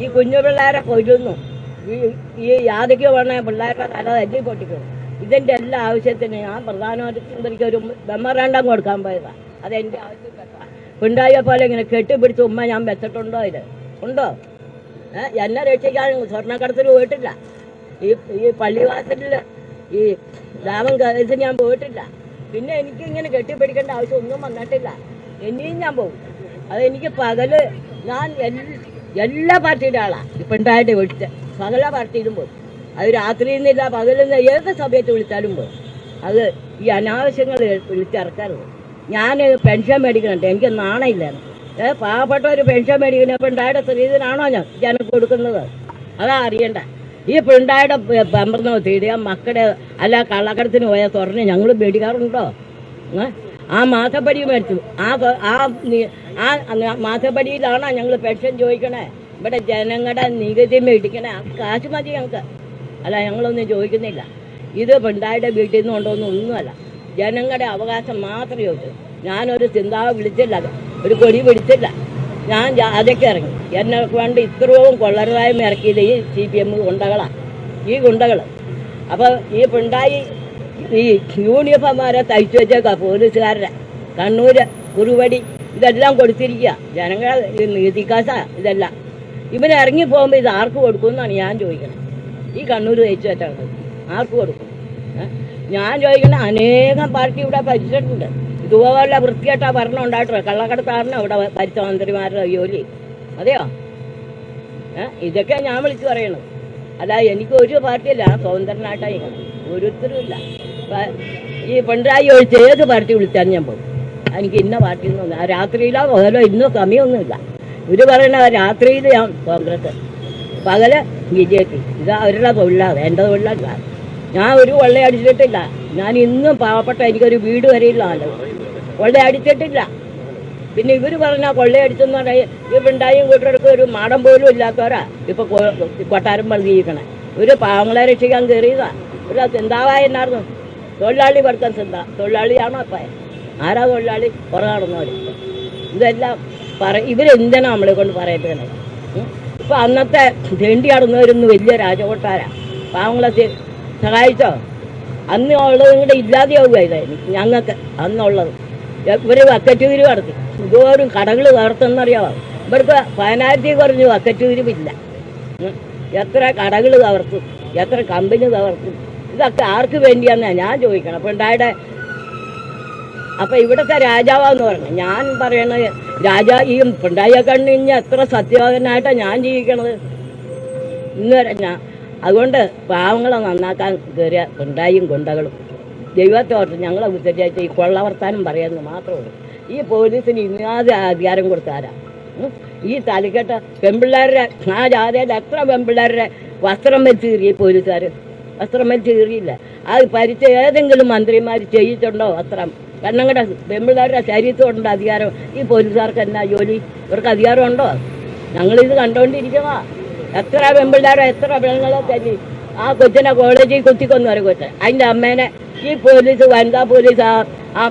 ഈ കുഞ്ഞു പിള്ളേരെ കൊല്ലുന്നു. ഈ ഈ യാതൊക്കെ വേണ പിള്ളേരുടെ തല തല്ലി പൊട്ടിക്കുന്നു ഇതിന്റെ എല്ലാ ആവശ്യത്തിന് ഞാൻ പ്രധാനമന്ത്രിക്ക് ഒരു മെമ്മറാണ്ടം കൊടുക്കാൻ പോയതാ. അതെന്റെ ആവശ്യപ്പെട്ട പിണ്ടായ പോലെ ഇങ്ങനെ കെട്ടിപ്പിടിച്ച് ഉമ്മ ഞാൻ വെച്ചിട്ടുണ്ടോ ഇത്? ഉണ്ടോ? എന്നെ രക്ഷിക്കാൻ സ്വർണക്കടത്തിൽ പോയിട്ടില്ല. ഈ ഈ പള്ളിവാസത്തിൽ ഈ ലാഭം കേസിന് ഞാൻ പോയിട്ടില്ല. പിന്നെ എനിക്ക് ഇങ്ങനെ കെട്ടിപ്പിടിക്കേണ്ട ആവശ്യം ഒന്നും വന്നിട്ടില്ല. ഇനിയും ഞാൻ പോകും. അതെനിക്ക് പകൽ ഞാൻ എൽ- എല്ലാ പാർട്ടിയുടെ ആളാ. ഇപ്പം ഉണ്ടായിട്ട് വിളിച്ച സകല പാർട്ടിയിലും പോകും അത് രാത്രിയിൽ നിന്നില്ല പകലെന്ന് ഏത് സമയത്ത് വിളിച്ചാലും പോകും അത് ഈ അനാവശ്യങ്ങൾ വിളിച്ചിറക്കാറുണ്ട് ഞാൻ പെൻഷൻ മേടിക്കുന്നുണ്ട്. എനിക്ക് നാണയില്ലായിരുന്നു ഏഹ് പാവപ്പെട്ട ഒരു പെൻഷൻ മേടിക്കുന്ന. പിണ്ടായുടെ സ്ത്രീധനാണോ ഞാൻ? ജനം കൊടുക്കുന്നത്. അതാ അറിയണ്ട. ഈ പിണ്ടായുടെ പമ്പർന്നോ തീരുക മക്കളുടെ അല്ല കള്ളക്കടത്തിന് പോയാൽ തുറന്ന് ഞങ്ങൾ മേടിക്കാറുണ്ടോ? ഏ? ആ മാസപ്പടി മരിച്ചു. ആ ആ ആ മാസപ്പടിയിലാണോ ഞങ്ങൾ പെൻഷൻ ചോദിക്കണേ. ഇവിടെ ജനങ്ങളുടെ നികുതി മേടിക്കണേ. കാശ് മതി ഞങ്ങൾക്ക്. അല്ല ഞങ്ങളൊന്നും ചോദിക്കുന്നില്ല. ഇത് പിണ്ടായുടെ വീട്ടിൽ നിന്ന് കൊണ്ടൊന്നും ഒന്നുമല്ല. ജനങ്ങളുടെ അവകാശം മാത്രമേ ചോദിച്ചു ഞാനൊരു ചിന്താവ് വിളിച്ചില്ല. ഒരു കൊടി വിളിച്ചില്ല ഞാൻ ജാഥയ്ക്ക് ഇറങ്ങി. എന്നെ കൊണ്ട് ഇത്രയും കൊള്ളരുതായ്മ ഇറക്കിയത് ഈ സി പി എം ഗുണ്ടകളാണ് ഈ ഗുണ്ടകൾ അപ്പോൾ ഈ പിണ്ടായി ഈ യൂണിഫോമാരെ തയ്ച്ചു വെച്ചേക്ക പോലീസുകാരുടെ. കണ്ണൂര് കുറുവടി ഇതെല്ലാം കൊടുത്തിരിക്കുക ജനങ്ങൾ ഈ നീതിക്കാശ ഇതെല്ലാം. ഇവന് ഇറങ്ങി പോകുമ്പോൾ ഇത് ആർക്ക് കൊടുക്കുമെന്നാണ് ഞാൻ ചോദിക്കുന്നത് ഈ കണ്ണൂർ തയ്ച്ചു വെച്ചാൽ ആർക്ക് കൊടുക്കും? ഞാൻ ചോദിക്കുന്ന അനേകം പാർട്ടി ഇവിടെ ഭരിച്ചിട്ടുണ്ട്. ഇതുപോലെ വൃത്തിയായിട്ടാ ഭരണം ഉണ്ടായിട്ടുള്ള കള്ളക്കടത്താറിന്? അവിടെ ഭരിച്ച മന്ത്രിമാരുടെ ജോലി. അതെയോ? ഇതൊക്കെ ഞാൻ വിളിച്ചു പറയണത്. അല്ല എനിക്ക് ഒരു പാർട്ടിയല്ല സ്വതന്ത്രനായിട്ടാണ് ഇല്ല ഈ പിണറായി ഒഴിച്ച് ഏത് പാർട്ടി വിളിച്ചാലും ഞാൻ പോകും എനിക്ക് ഇന്ന പാർട്ടി ഒന്നും ആ രാത്രിയിലോ പകലോ ഇന്നോ സമയമൊന്നുമില്ല. ഇവർ പറയണ രാത്രിയിൽ ഞാൻ കോൺഗ്രസ്. പകൽ ബി ജെ പി. ഇത് അവരുടെ തൊഴിലാണ് എന്റെ തൊഴിലല്ല. ഞാൻ ഒരു കൊള്ളയടിച്ചിട്ടില്ല ഞാൻ ഇന്നും പാവപ്പെട്ട എനിക്കൊരു വീട് വരെയില്ല കൊള്ളയടിച്ചിട്ടില്ല പിന്നെ ഇവർ പറഞ്ഞ കൊള്ളയടിച്ചെന്ന് പറഞ്ഞാൽ ഈ ഉണ്ടായും കൂട്ടർക്ക് ഒരു മാടം പോലും ഇല്ലാത്തവരാ. ഇപ്പൊ കൊട്ടാരം പണിതിരിക്കണേ. ഒരു പാവങ്ങളെ രക്ഷിക്കാൻ കയറിയതാ ഒരു ചിന്താവായ എന്നായിരുന്നു തൊഴിലാളി പഠിത്തം ചിന്ത. തൊഴിലാളിയാണോ അപ്പായ ആരാ തൊഴിലാളി? കുറവാണെന്നോ ഇതെല്ലാം പറ ഇവരെന്തിനാ നമ്മളെ കൊണ്ട് പറയട്ടേ ഇപ്പൊ അന്നത്തെ തെണ്ടി നടന്നവരൊന്നും വലിയ രാജകൊട്ടാരാ. പാവങ്ങളെ സഹായിച്ചോ? അന്ന് ഉള്ളത് ഇങ്ങോട്ട് ഇല്ലാതെയാവുക ഇതായിരുന്നു. ഞങ്ങൾക്ക് അന്നുള്ളത്. ഇവർ വക്കറ്റ് വീര് നടത്തി. ഇതോരും കടകൾ തകർത്തെന്നറിയാമോ ഇവർക്ക് പതിനായിരത്തി കുറഞ്ഞ് വക്കറ്റ് ഉം. എത്ര കടകൾ തകർത്തു? എത്ര കമ്പനി തകർക്കും ഇതൊക്കെ ആർക്ക് വേണ്ടിയാന്നാ ഞാൻ ചോദിക്കണം. അപ്പൊ ഉണ്ടായുടെ അപ്പൊ ഇവിടത്തെ രാജാവാന്ന് പറഞ്ഞു. ഞാൻ പറയണത് രാജാ ഈ പിണ്ടായിയെ കണ്ണു ഇനി എത്ര സത്യവാദനായിട്ടാ ഞാൻ ജീവിക്കണത്? ഇന്ന് വരെ ഞാൻ അതുകൊണ്ട് പാവങ്ങളെ നന്നാക്കാൻ കയറിയ പിണ്ടായും ഗുണ്ടകളും ദൈവത്തെ ഓർത്ത് ഞങ്ങളെ ഉദ്ധരിച്ച ഈ കൊള്ളവർത്താനം പറയുന്നത് മാത്രമേ ഉള്ളൂ. ഈ പോലീസിന് ഇന്നാതെ അധികാരം കൊടുത്താരാ? ഈ തലക്കെട്ട പെൺപിള്ളേരുടെ ആ ജാഥയിൽ എത്ര പെൺപിള്ളേരുടെ വസ്ത്രം വെച്ച് കീറി പോലീസുകാർ വസ്ത്രം ചെയ്യില്ല അത് പരിച്ച ഏതെങ്കിലും മന്ത്രിമാർ ചെയ്യിച്ചുണ്ടോ വസ്ത്രം കണ്ണങ്ങളുടെ പെൺപിള്ളേരുടെ ശരീരത്തോടുണ്ട് അധികാരം ഈ പോലീസുകാർക്ക് എന്നാ ജോലി? ഇവർക്ക് അധികാരമുണ്ടോ ഞങ്ങളിത് കണ്ടോണ്ടിരിക്കവാ. എത്ര പെൺപിള്ളേരോ എത്ര പെണ്ണുങ്ങളോ തല്ലി ആ കൊച്ചിനെ കോളേജിൽ കുത്തിക്കൊന്നു ഒരു കൊച്ചൻ അതിന്റെ അമ്മേനെ ഈ പോലീസ് വനിതാ പോലീസ് ആ ആ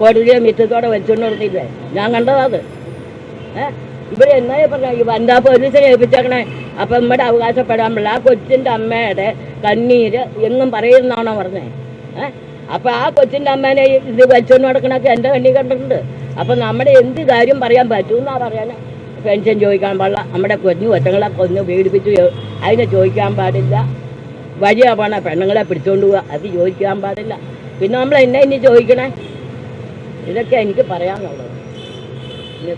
കോടതിയെ മിറ്റത്തോടെ നിർത്തിയില്ലേ ഞാൻ കണ്ടതാത് ഏഹ് ഇവിടെ എന്നാ പറഞ്ഞ? ഈ വനിതാ പോലീസിനെ ഏൽപ്പിച്ചേക്കണേ. അപ്പം നമ്മുടെ അവകാശപ്പെടാൻ പിള്ള ആ കൊച്ചിന്റെ അമ്മയുടെ കണ്ണീര് എന്നും പറയുന്നാണോ പറഞ്ഞേ? ഏഹ് അപ്പൊ ആ കൊച്ചിന്റെ അമ്മേനെ ഇത് വെച്ചോണ്ട് നടക്കണൊക്കെ എന്റെ കണ്ണി കണ്ടിട്ടുണ്ട്. അപ്പൊ നമ്മുടെ എന്ത് കാര്യം പറയാൻ പറ്റുമെന്നാ പറയാന്? പെൻഷൻ ചോദിക്കാൻ പാടില്ല. നമ്മുടെ കൊഞ്ഞു കൊച്ചങ്ങളെ കൊന്ന് പീഡിപ്പിച്ച് അതിനെ ചോദിക്കാൻ പാടില്ല. വഴിയാ പോണ പെണ്ണുങ്ങളെ പിടിച്ചോണ്ട് പോവുക അത് ചോദിക്കാൻ പാടില്ല. പിന്നെ നമ്മൾ എന്നെ ഇനി ചോദിക്കണേ? ഇതൊക്കെ എനിക്ക് പറയാനുള്ളത്. ഇനി